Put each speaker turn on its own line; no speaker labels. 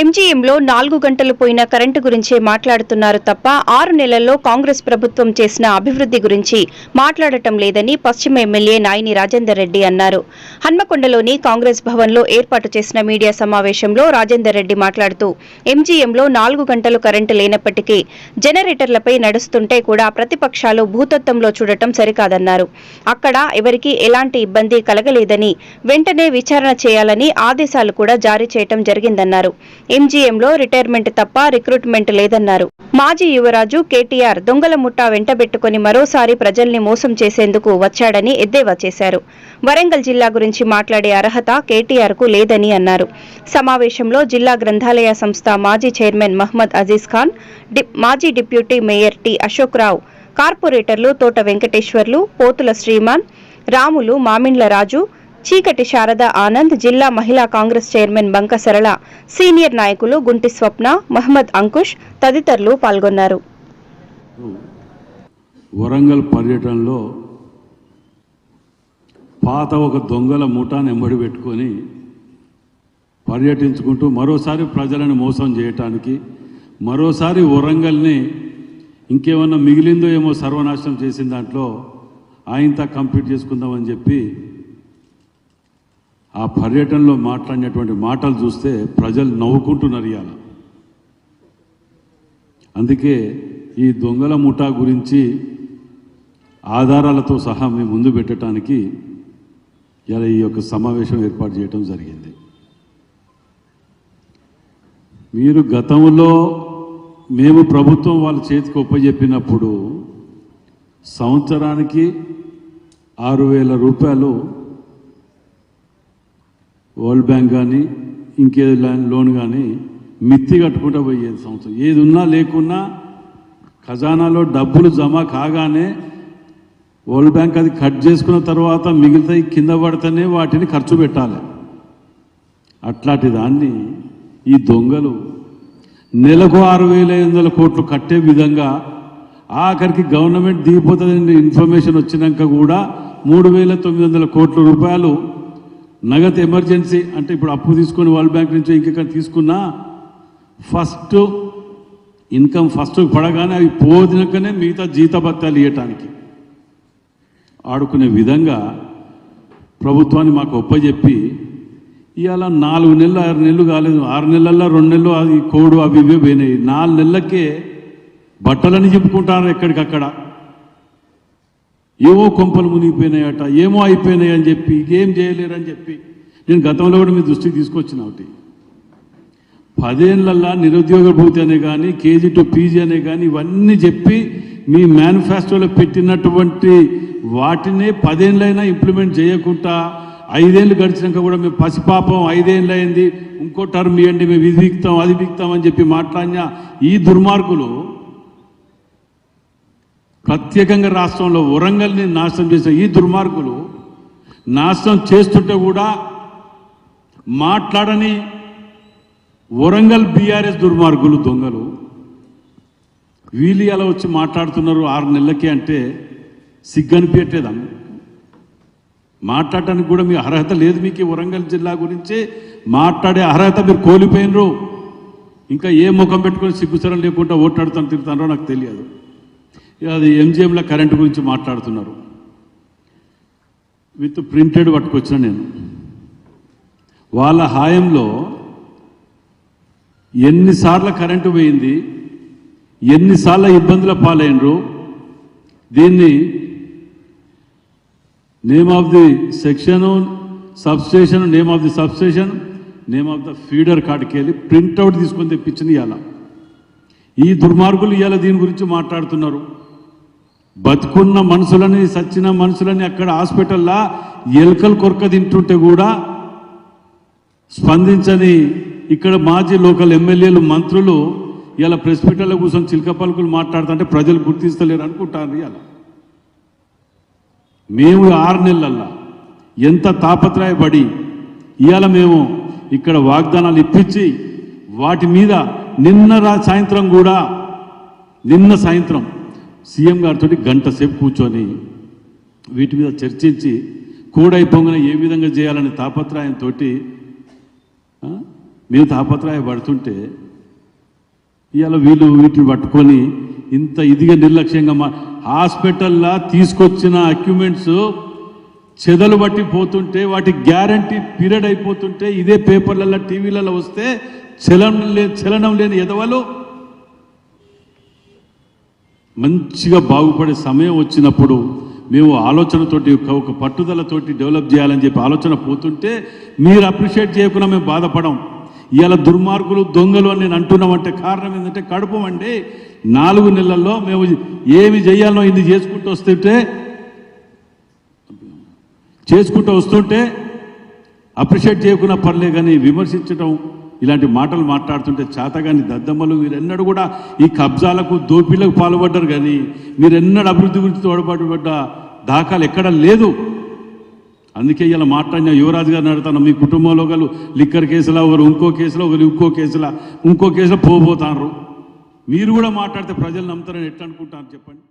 ఎంజీఎంలో నాలుగు గంటలు పోయిన కరెంటు గురించే మాట్లాడుతున్నారు తప్ప ఆరు నెలల్లో కాంగ్రెస్ ప్రభుత్వం చేసిన అభివృద్ధి గురించి మాట్లాడటం లేదని పశ్చిమ ఎమ్మెల్యే నాయిని రాజేందర్ రెడ్డి అన్నారు. హన్మకొండలోని కాంగ్రెస్ భవన్లో ఏర్పాటు చేసిన మీడియా సమావేశంలో రాజేందర్ రెడ్డి మాట్లాడుతూ ఎంజీఎంలో నాలుగు గంటలు కరెంటు లేనప్పటికీ జనరేటర్లపై నడుస్తుంటే కూడా ప్రతిపక్షాలు భూతత్వంలో చూడటం సరికాదన్నారు. అక్కడ ఎవరికీ ఎలాంటి ఇబ్బంది కలగలేదని వెంటనే విచారణ చేయాలని ఆదేశాలు కూడా జారీ చేయటం జరిగిందన్నారు. ఎంజీఎంలో రిటైర్మెంట్ తప్ప రిక్రూట్మెంట్ లేదన్నారు. మాజీ యువరాజు కేటీఆర్ దొంగల ముఠా వెంటబెట్టుకుని మరోసారి ప్రజల్ని మోసం చేసేందుకు వచ్చాడని ఎద్దేవా చేశారు. వరంగల్ జిల్లా గురించి మాట్లాడే అర్హత కేటీఆర్కు లేదని అన్నారు. సమావేశంలో జిల్లా గ్రంథాలయ సంస్థ మాజీ చైర్మన్ మహ్మద్ అజీజ్ ఖాన్ మాజీ deputy mayor T Ashok Rao కార్పొరేటర్లు తోట వెంకటేశ్వర్లు పోతుల శ్రీమాన్ రాములు మామిండ్ల రాజు చీకటి శారద ఆనంద్ జిల్లా మహిళా కాంగ్రెస్ చైర్మన్ బంక సరళ సీనియర్ నాయకులు గుంటి స్వప్న మహమ్మద్ అంకుష్ తదితరులు పాల్గొన్నారు.
వరంగల్ పర్యటనలో పాత ఒక దొంగల ముఠాన్ని ఎంబడి పెట్టుకొని పర్యటించుకుంటూ మరోసారి ప్రజలను మోసం చేయటానికి మరోసారి వరంగల్ని ఇంకేమన్నా మిగిలిందో ఏమో సర్వనాశనం చేసిన దాంట్లో ఆయంతా కంప్లీట్ చేసుకుందామని చెప్పి ఆ పర్యటనలో మాట్లాడినటువంటి మాటలు చూస్తే ప్రజలు నవ్వుకుంటున్నారు ఇవాళ అందుకే ఈ దొంగల ముఠా గురించి ఆధారాలతో సహా మేము ముందు పెట్టడానికి ఇలా ఈ యొక్క సమావేశం ఏర్పాటు చేయడం జరిగింది. మీరు గతంలో మేము ప్రభుత్వం వాళ్ళ చేతికి ఒప్పజెప్పినప్పుడు సంవత్సరానికి ఆరు వేల రూపాయలు వరల్డ్ బ్యాంక్ కానీ ఇంకేది లోన్ కానీ మిత్తి కట్టుకుంటా పోయేది సంవత్సరం. ఏది ఉన్నా లేకున్నా ఖజానాలో డబ్బులు జమ కాగానే వరల్డ్ బ్యాంక్ అది కట్ చేసుకున్న తర్వాత మిగిలితే కింద పడితేనే వాటిని ఖర్చు పెట్టాలి. అట్లాంటి దాన్ని ఈ దొంగలు నెలకు ఆరు వేల ఐదు వందల కోట్లు కట్టే విధంగా ఆఖరికి గవర్నమెంట్ దిగిపోతుందని ఇన్ఫర్మేషన్ వచ్చినాక కూడా మూడు వేల తొమ్మిది వందల కోట్ల రూపాయలు నగదు ఎమర్జెన్సీ అంటే ఇప్పుడు అప్పు తీసుకొని వరల్డ్ బ్యాంక్ నుంచి ఇంకెక్కడ తీసుకున్నా ఫస్ట్ ఇన్కమ్ ఫస్ట్ పడగానే అవి పోదినకనే మిగతా జీతభత్యాలు ఇవ్వటానికి ఆడుకునే విధంగా ప్రభుత్వాన్ని మాకు ఒప్పజెప్పి ఇవాళ నాలుగు నెలలు ఆరు నెలలు కాలేదు. ఆరు నెలల్లో రెండు నెలలు అది కోడు అవి ఇవే పోయినాయి. నాలుగు నెలలకే బట్టలని చెప్పుకుంటారు ఎక్కడికక్కడ. ఏవో కొంపలు మునిగిపోయినాయట ఏమో అయిపోయినాయి అని చెప్పి ఏం చేయలేరని చెప్పి నేను గతంలో కూడా మీ దృష్టికి తీసుకొచ్చిన ఒకటి. పదేళ్ళల్లా నిరుద్యోగ భూతి అనే కానీ కేజీ టు పీజీ అనే కానీ ఇవన్నీ చెప్పి మీ మేనిఫెస్టోలో పెట్టినటువంటి వాటినే పదేళ్ళైనా ఇంప్లిమెంట్ చేయకుండా ఐదేళ్ళు గడిచినాక కూడా మేము పసిపాపం ఐదేళ్ళు అయింది ఇంకో టర్మ్ ఇవ్వండి మేము ఇది బిక్తాం అది బిక్తాం అని చెప్పి మాట్లాడిన ఈ దుర్మార్గులు ప్రత్యేకంగా రాష్ట్రంలో వరంగల్ని నాశనం చేసిన ఈ దుర్మార్గులు నాశనం చేస్తుంటే కూడా మాట్లాడని వరంగల్ బీఆర్ఎస్ దుర్మార్గులు దొంగలు. వీళ్ళు అలా వచ్చి మాట్లాడుతున్నారు ఆరు నెలలకి అంటే సిగ్గనిపించట్లేదా మాట్లాడటానికి కూడా మీ అర్హత లేదు మీకు వరంగల్ జిల్లా గురించి. మాట్లాడే అర్హత మీరు కోల్పోయినరు. ఇంకా ఏ ముఖం పెట్టుకొని సిగ్గుసరం లేకుండా ఓట్లాడుతాను తిరుగుతానో నాకు తెలియదు. అది ఎంజిఎంల కరెంటు గురించి మాట్లాడుతున్నారు. విత్ ప్రింటెడ్ పట్టుకొచ్చిన నేను. వాళ్ళ హాయంలో ఎన్నిసార్లు కరెంటు పోయింది ఎన్నిసార్లు ఇబ్బందుల పాలైనరు దీన్ని name of the section substation name of the substation name of the feeder కార్డుకి వెళ్ళి ప్రింట్అవుట్ తీసుకొని తెప్పించింది ఇవాళ ఈ దుర్మార్గులు ఇవాళ దీని గురించి మాట్లాడుతున్నారు. బతుకున్న మనుషులని సచ్చిన మనుషులని అక్కడ హాస్పిటల్లా ఎలుకలు కొరక తింటుంటే కూడా స్పందించని ఇక్కడ మాజీ లోకల్ ఎమ్మెల్యేలు మంత్రులు ఇలా ప్రెస్ మీటర్లో కూర్చొని చిలక పలుకులు మాట్లాడుతుంటే ప్రజలు గుర్తిస్తలేరు అనుకుంటారు ఇలా. మేము ఆరు నెలలల్లా ఎంత తాపత్రయపడి ఇవాళ మేము ఇక్కడ వాగ్దానాలు ఇప్పించి వాటి మీద నిన్న సాయంత్రం కూడా నిన్న సాయంత్రం సీఎం గారితో గంట సేపు కూర్చొని వీటి మీద చర్చించి కూడైపోగానే ఏ విధంగా చేయాలనే తాపత్రయంతో మేము తాపత్రయపడుతుంటే ఇవాళ వీళ్ళు వీటిని పట్టుకొని ఇంత ఇదిగా నిర్లక్ష్యంగా మా హాస్పిటల్లా తీసుకొచ్చిన అక్యుమెంట్స్ చెదలు బట్టి పోతుంటే వాటి గ్యారంటీ పీరియడ్ అయిపోతుంటే ఇదే పేపర్లలో టీవీలలో వస్తే చలనం లే చలనం లేని ఎదవలు మంచిగా బాగుపడే సమయం వచ్చినప్పుడు మేము ఆలోచనతోటి ఒక- పట్టుదలతోటి డెవలప్ చేయాలని చెప్పి ఆలోచన పోతుంటే మీరు అప్రిషియేట్ చేయకుండా మేము బాధపడం. ఇవాళ దుర్మార్గులు దొంగలు అని నేను అంటున్నామంటే కారణం ఏంటంటే కడుపు అండి నాలుగు నెలల్లో మేము ఏమి చేయాలనో ఇది చేసుకుంటూ వస్తుంటే చేసుకుంటూ వస్తుంటే అప్రిషియేట్ చేయకుండా పర్లే కానీ విమర్శించడం ఇలాంటి మాటలు మాట్లాడుతుంటే చేతగాని దద్దమ్మలు మీరెన్నడూ కూడా ఈ కబ్జాలకు దోపిలకు పాల్పడ్డారు కానీ మీరెన్నడూ అభివృద్ధి గురించి తోడ్పాటుపడ్డ దాఖలు ఎక్కడ లేదు. అందుకే ఇలా మాట్లాడిన యువరాజు గారిని అడుగుతాను మీ కుటుంబంలో ఒకరు లిక్కర్ కేసులో ఒకరు ఇంకో కేసులో ఒకరు ఇంకో కేసులో ఇంకో కేసులో పోబోతారు మీరు కూడా మాట్లాడితే ప్రజలు నమ్ముతారని ఎట్లా అనుకుంటారు చెప్పండి.